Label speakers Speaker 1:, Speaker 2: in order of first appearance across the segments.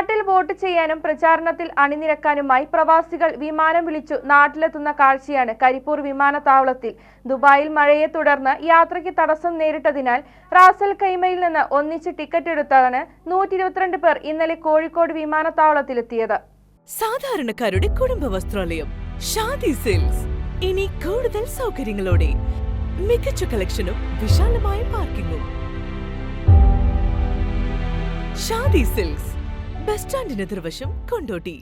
Speaker 1: നാട്ടിൽ വോട്ട് ചെയ്യാനും പ്രചാരണത്തിൽ അണിനിരക്കാനുമായി പ്രവാസികൾ വിമാനം വിളിച്ചു. നാട്ടിലെത്തുന്ന കാഴ്ചയാണ് കരിപ്പൂർ വിമാനത്താവളത്തിൽ. ദുബായിൽ മഴയെ തുടർന്ന് യാത്രയ്ക്ക് തടസ്സം നേരിട്ടതിനാൽ റാസൽ കൈമയിൽ നിന്ന് ഒന്നിച്ച് ടിക്കറ്റ് എടുത്താണ് നൂറ്റി ഇരുപത്തിരണ്ട് പേർ ഇന്നലെ കോഴിക്കോട് വിമാനത്താവളത്തിലെത്തിയത്.
Speaker 2: സാധാരണക്കാരുടെ കുടുംബ വസ്ത്രാലയം ഷാദി ഇനി കൂടുതൽ സൗകര്യങ്ങളോടെ മികച്ച കളക്ഷനും വിശാലമായ പാർക്കിങ്ങും. ഷാദി സിൽക്സ് ബസ് സ്റ്റാൻഡിന് എതിർവശം കൊണ്ടോട്ടി.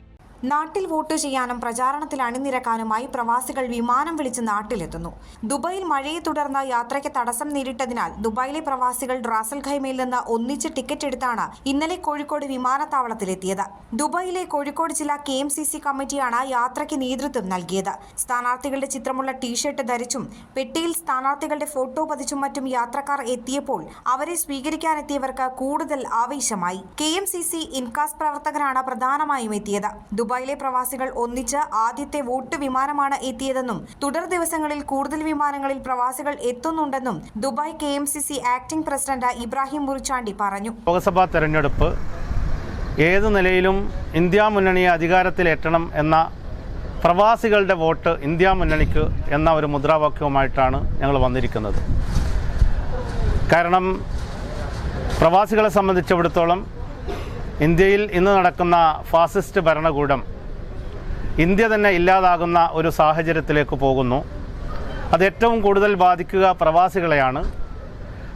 Speaker 3: നാട്ടിൽ വോട്ട് ചെയ്യാനും പ്രചാരണത്തിൽ അണിനിരക്കാനുമായി പ്രവാസികൾ വിമാനം വിളിച്ച് നാട്ടിലെത്തുന്നു. ദുബായിൽ മഴയെ തുടർന്ന് യാത്രയ്ക്ക് തടസ്സം നേരിട്ടതിനാൽ ദുബായിലെ പ്രവാസികൾ റാസൽ ഖൈമയിൽ നിന്ന് ഒന്നിച്ച് ടിക്കറ്റ് എടുത്താണ് ഇന്നലെ കോഴിക്കോട് വിമാനത്താവളത്തിലെത്തിയത്. ദുബായിലെ കോഴിക്കോട് ജില്ലാ കെ എം സി സി കമ്മിറ്റിയാണ് യാത്രയ്ക്ക് നേതൃത്വം നൽകിയത്. സ്ഥാനാർത്ഥികളുടെ ചിത്രമുള്ള ടീഷർട്ട് ധരിച്ചും പെട്ടിയിൽ സ്ഥാനാർത്ഥികളുടെ ഫോട്ടോ പതിച്ചും മറ്റും യാത്രക്കാർ എത്തിയപ്പോൾ അവരെ സ്വീകരിക്കാനെത്തിയവർക്ക് കൂടുതൽ ആവേശമായി. K M C C INCAS പ്രവർത്തകരാണ് പ്രധാനമായും എത്തിയത്. ദുബായിലെ പ്രവാസികൾ ഒന്നിച്ച് ആദ്യത്തെ വോട്ട് വിമാനമാണ് എത്തിയതെന്നും തുടർ ദിവസങ്ങളിൽ കൂടുതൽ വിമാനങ്ങളിൽ പ്രവാസികൾ എത്തുന്നുണ്ടെന്നും Dubai K M C C acting president Ibrahim Murichandi പറഞ്ഞു.
Speaker 4: ലോക്സഭാ തെരഞ്ഞെടുപ്പ് ഏത് നിലയിലും ഇന്ത്യ മുന്നണിയെ അധികാരത്തിൽ എത്തണം എന്ന പ്രവാസികളുടെ വോട്ട് ഇന്ത്യ മുന്നണിക്ക് എന്ന ഒരു മുദ്രാവാക്യവുമായിട്ടാണ് ഞങ്ങൾ വന്നിരിക്കുന്നത്. കാരണം പ്രവാസികളെ സംബന്ധിച്ചിടത്തോളം ഇന്ത്യയിൽ ഇന്ന് നടക്കുന്ന ഫാസിസ്റ്റ് ഭരണകൂടം ഇന്ത്യ തന്നെ ഇല്ലാതാകുന്ന ഒരു സാഹചര്യത്തിലേക്ക് പോകുന്നു. അത് ഏറ്റവും കൂടുതൽ ബാധിക്കുക പ്രവാസികളെയാണ്.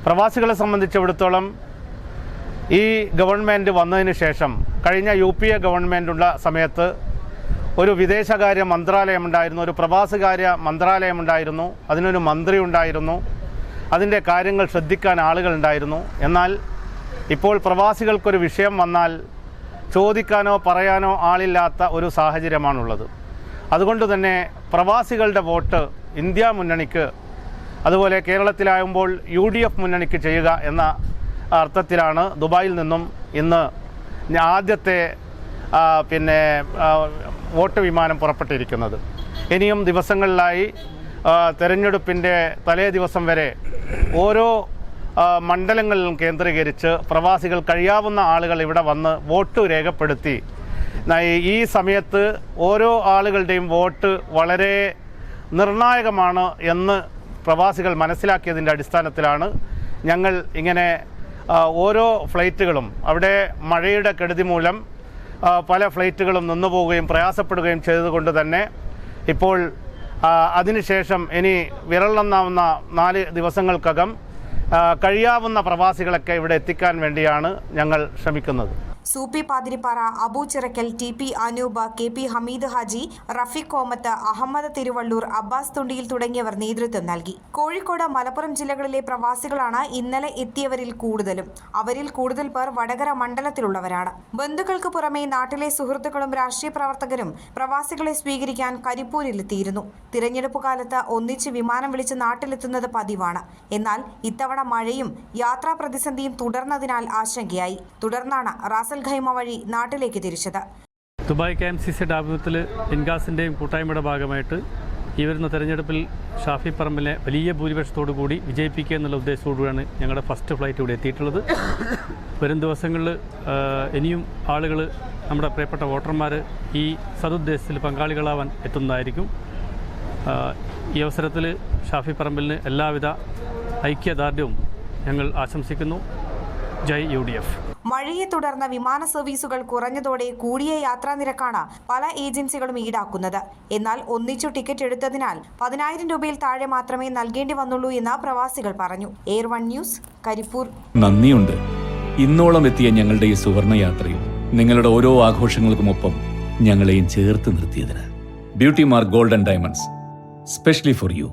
Speaker 4: പ്രവാസികളെ സംബന്ധിച്ചിടത്തോളം ഈ ഗവൺമെന്റ് വന്നതിന് ശേഷം കഴിഞ്ഞ യു പി എ ഗവൺമെന്റുള്ള സമയത്ത് ഒരു വിദേശകാര്യ മന്ത്രാലയമുണ്ടായിരുന്നു ഒരു പ്രവാസകാര്യ മന്ത്രാലയമുണ്ടായിരുന്നു അതിനൊരു മന്ത്രി ഉണ്ടായിരുന്നു അതിന്റെ കാര്യങ്ങൾ ശ്രദ്ധിക്കാൻ ആളുകളുണ്ടായിരുന്നു എന്നാൽ ഇപ്പോൾ പ്രവാസികൾക്കൊരു വിഷയം വന്നാൽ ചോദിക്കാനോ പറയാനോ ആളില്ലാത്ത ഒരു സാഹചര്യമാണുള്ളത്. അതുകൊണ്ട് തന്നെ പ്രവാസികളുടെ വോട്ട് ഇന്ത്യ മുന്നണിക്ക് അതുപോലെ കേരളത്തിലാകുമ്പോൾ യു ഡി എഫ് മുന്നണിക്ക് ചെയ്യുക എന്ന അർത്ഥത്തിലാണ് ദുബായിൽ നിന്നും ഇന്ന് ആദ്യത്തെ പിന്നെ വോട്ട് വിമാനം പുറപ്പെട്ടിരിക്കുന്നത്. ഇനിയും ദിവസങ്ങളിലായി തെരഞ്ഞെടുപ്പിന്റെ തലേ ദിവസം വരെ ഓരോ മണ്ഡലങ്ങളിലും കേന്ദ്രീകരിച്ച് പ്രവാസികൾ കഴിയാവുന്ന ആളുകൾ ഇവിടെ വന്ന് വോട്ട് രേഖപ്പെടുത്തി. ഈ സമയത്ത് ഓരോ ആളുകളുടെയും വോട്ട് വളരെ നിർണായകമാണ് എന്ന് പ്രവാസികൾ മനസ്സിലാക്കിയതിന്റെ അടിസ്ഥാനത്തിലാണ് ഞങ്ങൾ ഇങ്ങനെ ഓരോ ഫ്ലൈറ്റുകളും അവിടെ മഴയുടെ കെടുതി മൂലം പല ഫ്ലൈറ്റുകളും നിന്നുപോവുകയും പ്രയാസപ്പെടുകയും ചെയ്തതുകൊണ്ട് തന്നെ ഇപ്പോൾ അതിനുശേഷം ഇനി വിരളെണ്ണാവുന്ന നാല് ദിവസങ്ങൾക്കകം കഴിയാവുന്ന പ്രവാസികളൊക്കെ ഇവിടെ എത്തിക്കാൻ വേണ്ടിയാണ് ഞങ്ങൾ ശ്രമിക്കുന്നത്.
Speaker 3: Soopy Pathirippara Abu Chirakkal T P Anoopa K P Hameed Haji Rafeeq Komath Ahammed Thiruvallur Abbas Thundiyil തുടങ്ങിയവർ നേതൃത്വം നൽകി. കോഴിക്കോട് മലപ്പുറം ജില്ലകളിലെ പ്രവാസികളാണ് ഇന്നലെ എത്തിയവരിൽ കൂടുതലും. അവരിൽ കൂടുതൽ പേർ വടകര മണ്ഡലത്തിലുള്ളവരാണ്. ബന്ധുക്കൾക്ക് പുറമെ നാട്ടിലെ സുഹൃത്തുക്കളും രാഷ്ട്രീയ പ്രവർത്തകരും പ്രവാസികളെ സ്വീകരിക്കാൻ കരിപ്പൂരിലെത്തിയിരുന്നു. തിരഞ്ഞെടുപ്പ് കാലത്ത് ഒന്നിച്ച് വിമാനം വിളിച്ച് നാട്ടിലെത്തുന്നത് പതിവാണ്. എന്നാൽ ഇത്തവണ മഴയും യാത്രാ പ്രതിസന്ധിയും തുടർന്നതിനാൽ ആശങ്കയായി. തുടർന്നാണ് ഖൈമ വഴി നാട്ടിലേക്ക് തിരിച്ചത്.
Speaker 5: ദുബായ് കെ എം സി സിയുടെ ആഭിമുഖ്യത്തിൽ ഇൻഗാസിന്റെയും കൂട്ടായ്മയുടെ ഭാഗമായിട്ട് ഈ വരുന്ന തെരഞ്ഞെടുപ്പിൽ ഷാഫി പറമ്പിലെ വലിയ ഭൂരിപക്ഷത്തോടു കൂടി വിജയിപ്പിക്കുക എന്നുള്ള ഉദ്ദേശത്തോടുകൂടിയാണ് ഞങ്ങളുടെ ഫസ്റ്റ് ഫ്ലൈറ്റ് ഇവിടെ എത്തിയിട്ടുള്ളത്. വരും ദിവസങ്ങളിൽ ഇനിയും ആളുകൾ നമ്മുടെ പ്രിയപ്പെട്ട വോട്ടർമാർ ഈ സതുദ്ദേശത്തിൽ പങ്കാളികളാവാൻ എത്തുന്നതായിരിക്കും. ഈ അവസരത്തിൽ ഷാഫി പറമ്പിലിന് എല്ലാവിധ ഐക്യദാർഢ്യവും ഞങ്ങൾ ആശംസിക്കുന്നു. ജയ് യു ഡി എഫ്.
Speaker 3: മഴയെ തുടർന്ന് വിമാന സർവീസുകൾ കുറഞ്ഞതോടെ കൂടിയ യാത്രാ നിരക്കാണ് പല ഏജൻസികളും ഈടാക്കുന്നത്. എന്നാൽ ഒന്നിച്ചു ടിക്കറ്റ് എടുത്തതിനാൽ പതിനായിരം രൂപയിൽ താഴെ മാത്രമേ നൽകേണ്ടി വന്നുള്ളൂ എന്ന് പ്രവാസികൾ പറഞ്ഞു. Air one news Karipur.
Speaker 6: നന്ദിയുണ്ട്. ഇന്നോളം എത്തിയ ഞങ്ങളുടെ ഈ സുവർണ യാത്രയും നിങ്ങളുടെ ഓരോ ആഘോഷങ്ങൾക്കുമൊപ്പം ഞങ്ങളെയും ചേർത്ത് നിർത്തിയതിന്. Beauty mark golden diamonds specially for you.